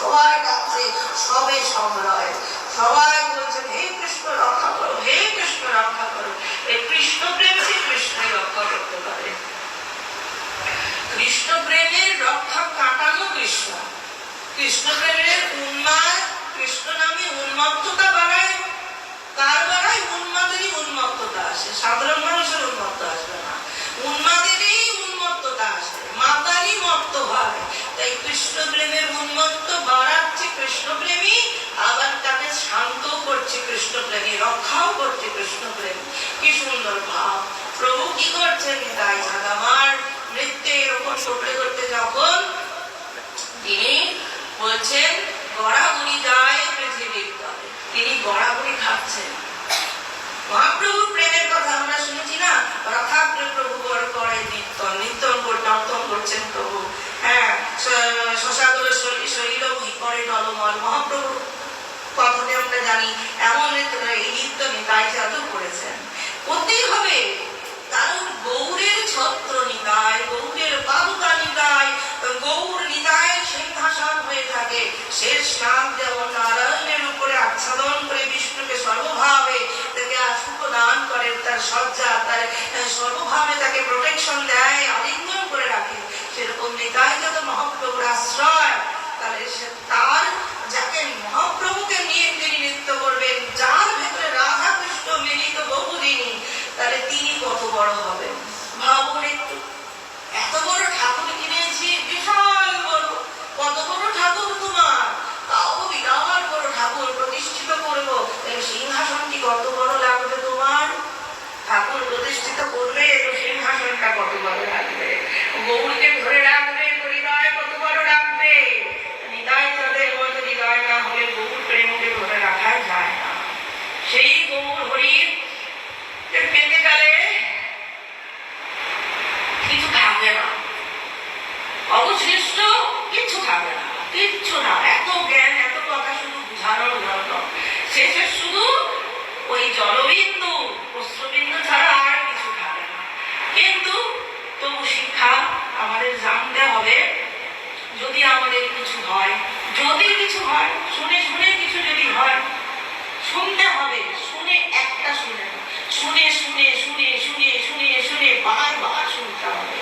সবাই ডাকছে সবে সবাই বলছেন, হে কৃষ্ণ, রক্ষা করো, হে কৃষ্ণ, রক্ষা করো। এই কৃষ্ণ প্রেমকে কৃষ্ণই রক্ষা করতে পারে। কৃষ্ণ প্রেমের রক্ষা কৃষ্ণ কৃষ্ণ। প্রেমের উন্মাদ, কৃষ্ণ নামে উন্মত্ততা বাড়ায়। কার বাড়ায়? উন্মাদেরই উন্মত্ততা আসে। সাধারণ মানুষের উন্মত্ত আসবে না উন্মাদেরই উন্মত্ততা আসে মাতারই মত্ত হয় তাই কৃষ্ণ প্রেমের উন্মত্ত বাড়াচ্ছে কৃষ্ণ প্রেমী আবার তাকে শান্ত করছে কৃষ্ণ প্রেমী রক্ষাও করছে কৃষ্ণ প্রেম কি সুন্দর ভাব। প্রভু কি করছেন তাই আমার? নৃত্যের ওপর সপড়ে করতে যখন তিনি বলছেন, গড়াগড়ি যায় পৃথিবীর তিনি গড়াগড়ি খাচ্ছেন মহাপ্রভু প্রেমের কথা আমরা শুনেছি না? রথাগ্রে প্রভু করে নিত্য নিত্য নর্তন করছেন প্রভু। হ্যাঁ শশাগুলো শরীর করে নলমল। মহাপ্রভু কথাতে আমরা জানি এমন নৃত্য নিতাই জাদু করেছেন। করতেই হবে কারণ গৌরের ছত্র নিতায় গৌরের বাবুকা নিতায় গৌর নিতায়ের সিংহাসন হয়ে থাকে। শেষ নাম যেমন নারায়ণের উপরে আচ্ছাদন করে বিষ্ণুকে সর্বভাবে তাকে সুখ দান করে তার সজ্জা তার সর্বভাবে তাকে প্রোটেকশন দেয়, আলিঙ্গন করে রাখে। সেরকম নিতাই যত মহাপ্রভুর আশ্রয়, তাহলে সে তার কিছু থাকবে না, কিচ্ছু না। এত জ্ঞান, এত কথা শুধু বুঝানোর জন্য শেষে শুধু ওই জলবিন্দু প্রশ্নবিন্দু ছাড়া আর কিছু থাকে না কিন্তু তবু শিক্ষা আমাদের জানতে হবে যদি আমাদের কিছু হয় যদি কিছু হয় শুনে শুনে কিছু যদি হয় শুনতে হবে শুনে একটা শুনে না। শুনে শুনে শুনে শুনে শুনে শুনে বারবার শুনতে হবে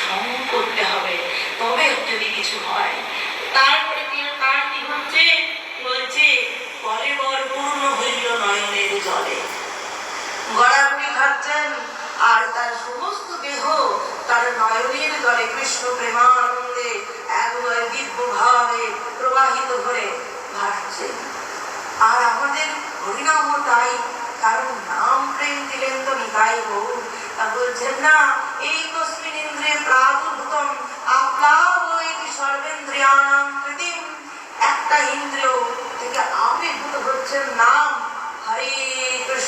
শ্রমণ করতে হবে তবে যদি কিছু হয়। তারপরে তার কি হচ্ছে? বলছে, পরে বর পূর্ণ হইল নয়নের জলে। গড়াগড়ি খাচ্ছেন আর তার সমস্ত দেহ তার নয়নের জলে কৃষ্ণ প্রেমানন্দে একবার দিব্য ভাবে প্রবাহিত হয়ে ভাসছে। আর আমাদের হরিনাম তাই কারণ নাম প্রেম দিলেন তো নিতাই গৌর তা বলছেন, না, এই তসমিন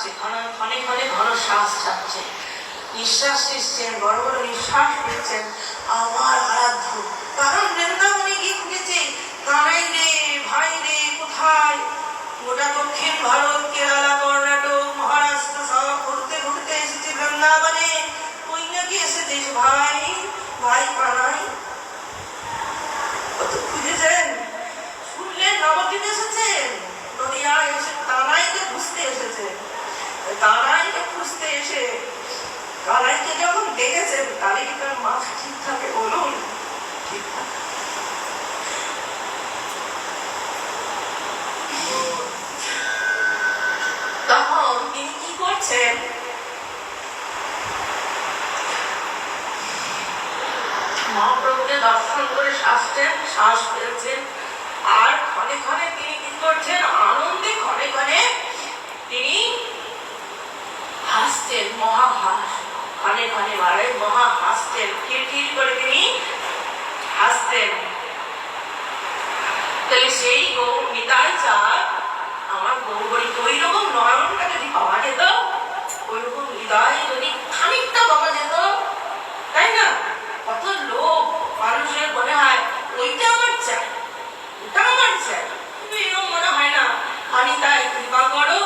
ছাড়ছে ঘন ক্ষণে ক্ষণে ঘন শ্বাস ছাড়ছে নিঃশ্বাস নিচ্ছেন, বড় বড় নিঃশ্বাস নিচ্ছেন। আমার আরাধ্য, কারণ বৃন্দাবনে গীত গেছে কানাই রে ভাই রে কোথায়? গোটা দক্ষিণ ভারত, কেরালা, কর্ণাটক, মহারাষ্ট্র, সব ঘুরতে ঘুরতে এসেছে বৃন্দাবনে। তুই নাকি এসেছিস ভাই? ভাই কানাই কানাইকে যখন দেখেছেন তার মাছ ঠিক থাকে, বলুন, ঠিক থাকে। তখন তিনি কি করছেন? মহাপ্রভুকে দর্শন করে শ্বাসছেন শ্বাস ফেলছেন। আর ক্ষণে ক্ষণে তিনি কি করছেন আনন্দে ক্ষণে ক্ষণে তিনি হাসছেন এবারে মহা হাসতেন করে তিনি হাসতেন তাহলে সেই গৌ নিতাই চাঁদ আমার তো ওই রকম নয়নটা যদি পাওয়া যেত ওই রকম হৃদয় যদি খানিকটা পাওয়া যেত তাই না কত লোক মানুষের মনে হয় ওইটা আমার চাই ওটা আমার চাই কিন্তু এরকম মনে হয় না আমি তাই কৃপা করো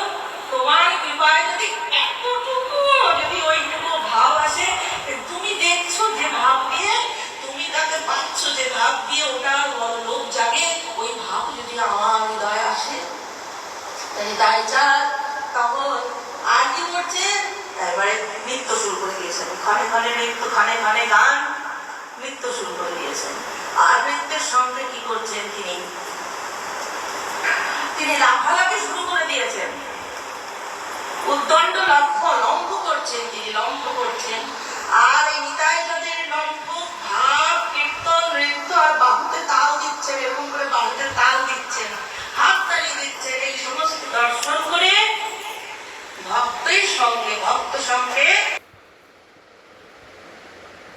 তোমার কৃপায় যদি এতটুকু যদি ওইটুকু ভাব আসে তুমি দেখছ যে ভাব দিয়ে তুমি তাকে পাচ্ছ যে ভাব দিয়ে ওটা লোক জাগে ওই ভাব যদি আমার হৃদয়ে আসে তাই তাই চাঁদ তখন আর কি করছেন এবারে নৃত্য শুরু ক্ষণে ক্ষণে নৃত্য ক্ষণে ক্ষণে গান নৃত্য শুরু করে দিয়েছেন। আর নৃত্যের সঙ্গে কি করছেন তিনি? তিনি লাফালাফি শুরু করে দিয়েছেন। উদ্দণ্ড লক্ষ্য লম্ব করছেন তিনি, লম্ব করছেন। আর এই নিতাই যাদের লম্ব